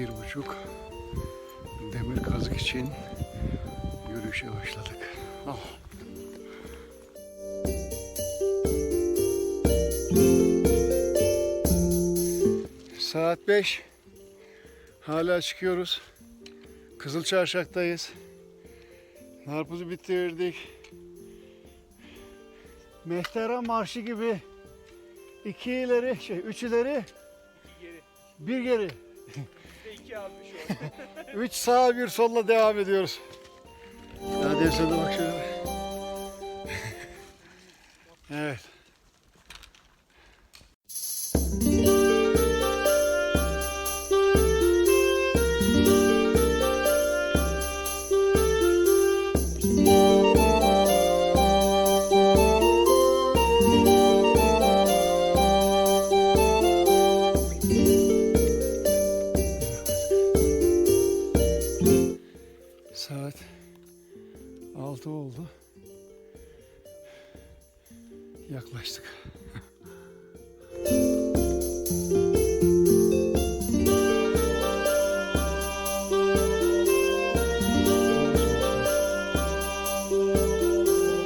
bir buçuk demir kazık için yürüyüşe başladık. Oh. Saat 5. Hala çıkıyoruz. Kızılçarşak'tayız. Narpuzu bitirdik. Mehtera marşı gibi iki ileri, şey üç ileri, bir geri. Bir geri. Ve iki almış o. Üç sağa bir solla devam ediyoruz. Hadi Esad'a bak şöyle. evet. Saat 6 oldu. Yaklaştık.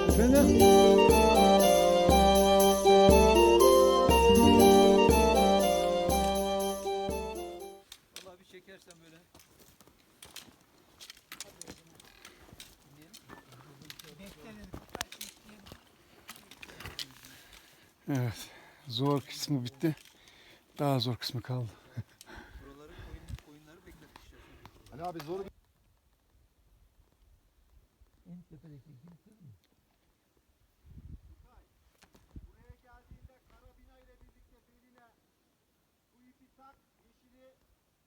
Efendim? Evet. Zor kısmı bitti. Daha zor kısmı kaldı. Buraları koyun, koyunları bekletmişler. Ali abi zor En tepedeki kimse mi? Buraya geldiğinde karabina ile birlikte beline bu ipi tak, yeşili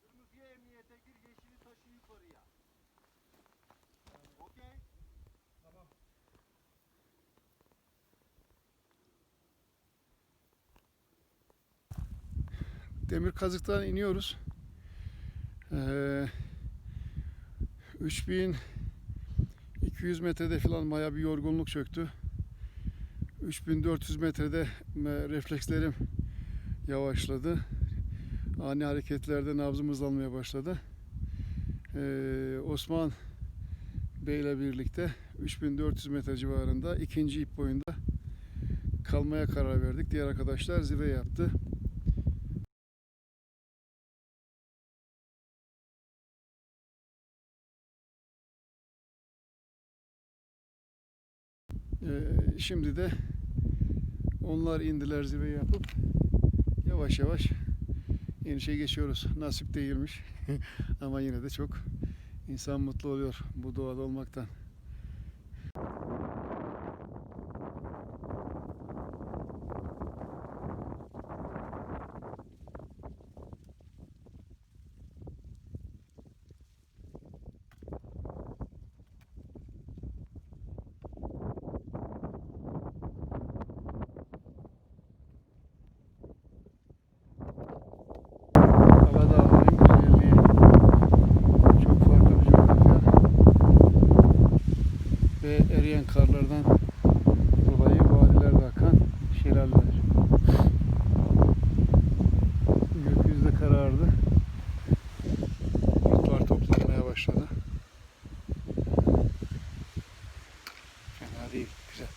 kırmızıya emniyete gir, yeşili taşı yukarıya. Okey? Demir kazıktan iniyoruz. Ee, 3200 metrede falan baya bir yorgunluk çöktü. 3400 metrede reflekslerim yavaşladı. Ani hareketlerde nabzım hızlanmaya başladı. Ee, Osman Bey ile birlikte 3400 metre civarında ikinci ip boyunda kalmaya karar verdik. Diğer arkadaşlar zirve yaptı. Ee, şimdi de onlar indiler zirve yapıp yavaş yavaş inişe geçiyoruz. Nasip değilmiş ama yine de çok insan mutlu oluyor bu doğada olmaktan. ve eriyen karlardan dolayı vadilerde akan şelaleler. Gökyüzü de karardı. Bulutlar toplanmaya başladı. Fena değil, güzel.